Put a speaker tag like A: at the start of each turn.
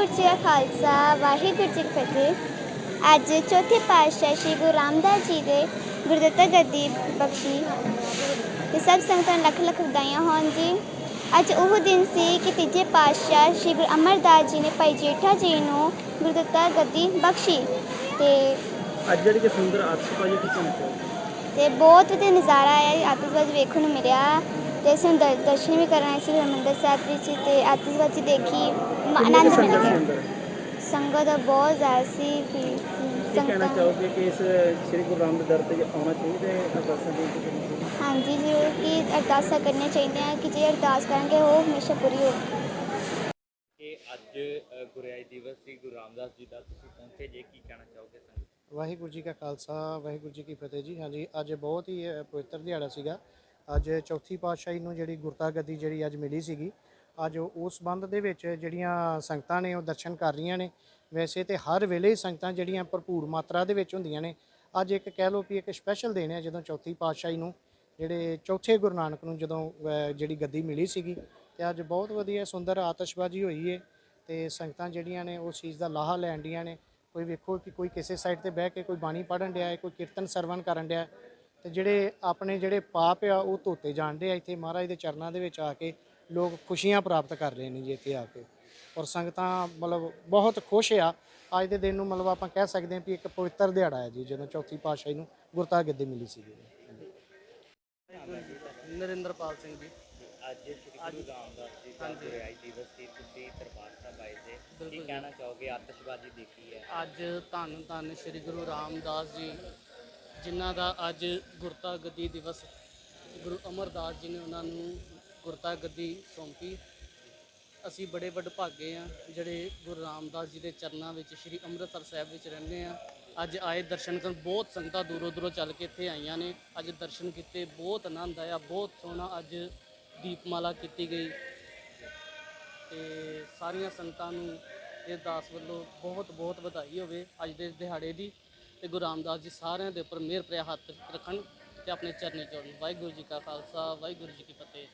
A: ਵਾਹਿਗੁਰੂ ਜੀ ਕਾ ਖਾਲਸਾ ਵਾਹਿਗੁਰੂ ਜੀ ਕੀ ਫਤਿਹ। ਅੱਜ ਚੌਥੇ ਪਾਤਸ਼ਾਹ ਸ੍ਰੀ ਗੁਰੂ ਰਾਮਦਾਸ ਜੀ ਦੇ ਗੁਰਦਿੱਤਾ ਗੱਦੀ ਬਖਸ਼ੀ। ਤੇ ਸਭ ਸੰਗਤਾਂ ਨੂੰ ਲੱਖ ਲੱਖ ਵਧਾਈਆਂ ਹੋਣ ਜੀ। ਅੱਜ ਉਹ ਦਿਨ ਸੀ ਕਿ ਤੀਜੇ ਪਾਤਸ਼ਾਹ ਸ੍ਰੀ ਗੁਰੂ ਅਮਰਦਾਸ ਜੀ ਨੇ ਭਾਈ ਜੇਠਾ ਜੀ ਨੂੰ ਗੁਰਦਿੱਤਾ ਗੱਦੀ ਬਖਸ਼ੀ। ਤੇ
B: ਅੱਜ ਜਿਹੜੀ ਕਿ ਸੁੰਦਰ ਆਤਿਸ਼ਬਾਜ਼ੀ ਕੀ ਚਮਕ
A: ਤੇ ਬਹੁਤ ਵਧੀਆ ਨਜ਼ਾਰਾ ਆਇਆ ਆਤਿਸ਼ਬਾਜ਼ੀ ਵੇਖਣ ਨੂੰ ਮਿਲਿਆ। ਤੇ ਅਸੀਂ ਦਰ- ਦਰਸ਼ਨ ਵੀ ਕਰਨ ਸੀ ਹਰਿਮੰਦਰ ਸਾਹਿਬ ਵਿੱਚ ਤੇ ਆਤਿਸ਼ਬਾਜ਼ੀ ਦੇਖੀ। ਮ- ਆਨੰਦ ਮਿਲ
B: ਸੰਗਤ ਸੀ
A: ਗਿਆ
B: ਅੰਦਰ
A: ਸੰਗਤ ਦਾ ਬਹੁਤ ਜ਼ਿਆਦਾ ਸੀ
B: ਕੀ ਕਹਿਣਾ
A: ਸੰਗਤਾਂ
B: ਚਾਹੋਗੇ ਕਿ ਇਸ ਸ੍ਰੀ ਗੁਰੂ ਰਾਮਦਾਸ ਦਰ ਤੇ ਆਉਣਾ ਚਾਹੀਦਾ ਹੈ ਅਰਦਾਸਾਂ ਦੇ ਵਿੱਚ
A: ਹਾਂਜੀ ਜ਼ਰੂਰ ਕਿ ਅਰਦਾਸਾਂ ਕਰਨੀਆਂ ਚਾਹੀਦੀਆਂ ਕਿ ਜੇ ਅਰਦਾਸ ਕਰਾਂਗੇ ਉਹ ਹਮੇਸ਼ਾ ਪੂਰੀ ਹੋਵੇ
C: ਕਿ ਅੱਜ ਅ, ਗੁਰਿਆਈ ਦਿਵਸ ਸੀ ਗੁਰੂ ਰਾਮਦਾਸ ਜੀ ਦਾ ਤੁਸੀਂ ਪਹੁੰਚੇ ਜੇ ਕੀ ਕਹਿਣਾ ਚਾਹੋਗੇ ਸੰਗਤ
D: ਵਾਹਿਗੁਰੂ ਜੀ ਕਾ ਖਾਲਸਾ ਵਾਹਿਗੁਰੂ ਜੀ ਕੀ ਫਤਿਹ ਜੀ। ਹਾਂਜੀ ਅੱਜ ਬਹੁਤ ਹੀ ਅ, ਪਵਿੱਤਰ ਦਿਹਾੜਾ ਸੀਗਾ। ਅੱਜ ਚੌਥੀ ਪਾਤਸ਼ਾਹੀ ਨੂੰ ਜਿਹੜੀ ਗੁਰਤਾ ਗੱਦੀ ਜਿਹੜੀ ਅੱਜ ਮਿਲੀ ਸੀਗੀ ਅੱਜ ਉਸ ਸੰਬੰਧ ਦੇ ਵਿੱਚ ਜਿਹੜੀਆਂ ਸੰਗਤਾਂ ਨੇ ਉਹ ਦਰਸ਼ਨ ਕਰ ਰਹੀਆਂ ਨੇ। ਵੈਸੇ ਤੇ ਹਰ ਵੇਲੇ ਸੰਗਤਾਂ ਜਿਹੜੀਆਂ ਭਰਪੂਰ ਮਾਤਰਾ ਦੇ ਵਿੱਚ ਹੁੰਦੀਆਂ ਨੇ। ਅੱਜ ਇੱਕ ਕਹਿ ਲਓ ਵੀ ਇੱਕ ਸਪੈਸ਼ਲ ਦਿਨ ਹੈ ਜਦੋਂ ਚੌਥੀ ਪਾਤਸ਼ਾਹੀ ਨੂੰ, ਜਿਹੜੇ ਚੌਥੇ ਗੁਰੂ ਨਾਨਕ ਨੂੰ ਜਦੋਂ ਜਿਹੜੀ ਗੱਦੀ ਮਿਲੀ ਸੀਗੀ ਤੇ ਅੱਜ ਬਹੁਤ ਵਧੀਆ ਸੁੰਦਰ ਆਤਿਸ਼ਬਾਜ਼ੀ ਹੋਈ ਹੈ ਤੇ ਸੰਗਤਾਂ ਜਿਹੜੀਆਂ ਨੇ ਉਸ ਚੀਜ਼ ਦਾ ਲਾਹਾ ਲੈਣ ਡੀਆਂ ਨੇ। ਕੋਈ ਵੇਖੋ ਕਿ ਕੋਈ ਕਿਸੇ ਸਾਈਡ ਤੇ ਬਹਿ ਕੇ ਕੋਈ ਬਾਣੀ ਪੜਨ ਡਿਆ ਹੈ ਕੋਈ ਕੀਰਤਨ ਸਰਵਣ ਕਰਨ ਡਿਆ ਹੈ ਤੇ ਜਿਹੜੇ ਆਪਣੇ ਜਿਹੜੇ ਪਾਪ ਆ ਉਹ ਧੋਤੇ ਜਾਣਦੇ ਆ ਇੱਥੇ ਮਹਾਰਾਜ ਦੇ ਚਰਨਾਂ ਦੇ ਵਿੱਚ ਆ ਕੇ। ਲੋਕ ਖੁਸ਼ੀਆਂ ਪ੍ਰਾਪਤ ਕਰ ਰਹੇ ਨੇ ਜੀ ਇੱਥੇ ਆ ਕੇ। ਔਰ ਸੰਗਤਾਂ ਮਤਲਬ ਬਹੁਤ ਖੁਸ਼ ਆ। ਅੱਜ ਦੇ ਦਿਨ ਨੂੰ ਮਤਲਬ ਆਪਾਂ ਕਹਿ ਸਕਦੇ ਹਾਂ ਵੀ ਇੱਕ ਪਵਿੱਤਰ ਦਿਹਾੜਾ ਹੈ ਜੀ ਜਦੋਂ ਚੌਥੀ ਪਾਤਸ਼ਾਹੀ ਨੂੰ ਗੁਰਤਾ ਗੱਦੀ ਮਿਲੀ ਸੀਗੀ
E: ਨਰਿੰਦਰਪਾਲ ਸਿੰਘ ਜੀ।
C: ਅੱਜ ਸ੍ਰੀ ਗੁਰੂ ਰਾਮਦਾਸ ਜੀ ਦਾ ਗੁਰਿਆਈ ਦਿਵਸ ਸੀ ਤੁਸੀਂ ਦਰਬਾਰ ਸਾਹਿਬ ਆਏ ਜੇ। ਕੀ ਕਹਿਣਾ ਚਾਹੋਗੇ? ਆਤਿਸ਼ਬਾਜ਼ੀ ਦੇਖੀ ਹੈ।
E: ਅੱਜ ਧੰਨ ਧੰਨ ਸ੍ਰੀ ਗੁਰੂ ਰਾਮਦਾਸ ਜੀ ਜਿਨ੍ਹਾਂ ਦਾ ਅੱਜ ਗੁਰਤਾ ਗੱਦੀ ਦਿਵਸ ਗੁਰੂ ਅਮਰਦਾਸ ਜੀ ਨੇ ਉਹਨਾਂ ਨੂੰ ਗੁਰਤਾ ਗੱਦੀ ਸੌਂਪੀ। ਅਸੀਂ ਬੜੇ ਵਡਭਾਗੇ ਆ, ਜਿਹੜੇ ਗੁਰੂ ਰਾਮਦਾਸ ਜੀ ਦੇ ਚਰਨਾਂ ਵਿੱਚ, ਸ੍ਰੀ ਅੰਮ੍ਰਿਤਸਰ ਸਾਹਿਬ ਵਿੱਚ ਰਹਿੰਦੇ ਆ। ਅੱਜ ਆਏ ਦਰਸ਼ਨ ਕਰਨ, ਬਹੁਤ ਸੰਗਤਾਂ ਦੂਰੋਂ ਦੂਰੋਂ ਚੱਲ ਕੇ ਇੱਥੇ ਆਈਆਂ ਨੇ। ਅੱਜ ਦਰਸ਼ਨ ਕੀਤੇ, ਬਹੁਤ ਆਨੰਦ ਆਇਆ, ਬਹੁਤ ਸੋਹਣਾ ਅੱਜ ਦੀਪਮਾਲਾ ਕੀਤੀ ਗਈ। ਤੇ ਸਾਰੀਆਂ ਸੰਗਤਾਂ ਨੂੰ ਇਹ ਦਾਸ ਵੱਲੋਂ ਬਹੁਤ ਬਹੁਤ ਵਧਾਈ ਹੋਵੇ ਅੱਜ ਦੇ ਦਿਹਾੜੇ ਦੀ। ਤੇ ਗੁਰੂ ਰਾਮਦਾਸ ਜੀ ਸਾਰਿਆਂ ਦੇ ਉੱਪਰ ਮਿਹਰ ਭਰਿਆ ਹੱਥ ਰੱਖਣ ਤੇ ਆਪਣੇ ਚਰਨੀ ਚੋੜਨ ਵਾਹਿਗੁਰੂ ਜੀ ਕਾ ਖਾਲਸਾ, ਵਾਹਿਗੁਰੂ ਜੀ ਕੀ ਫਤਿਹ।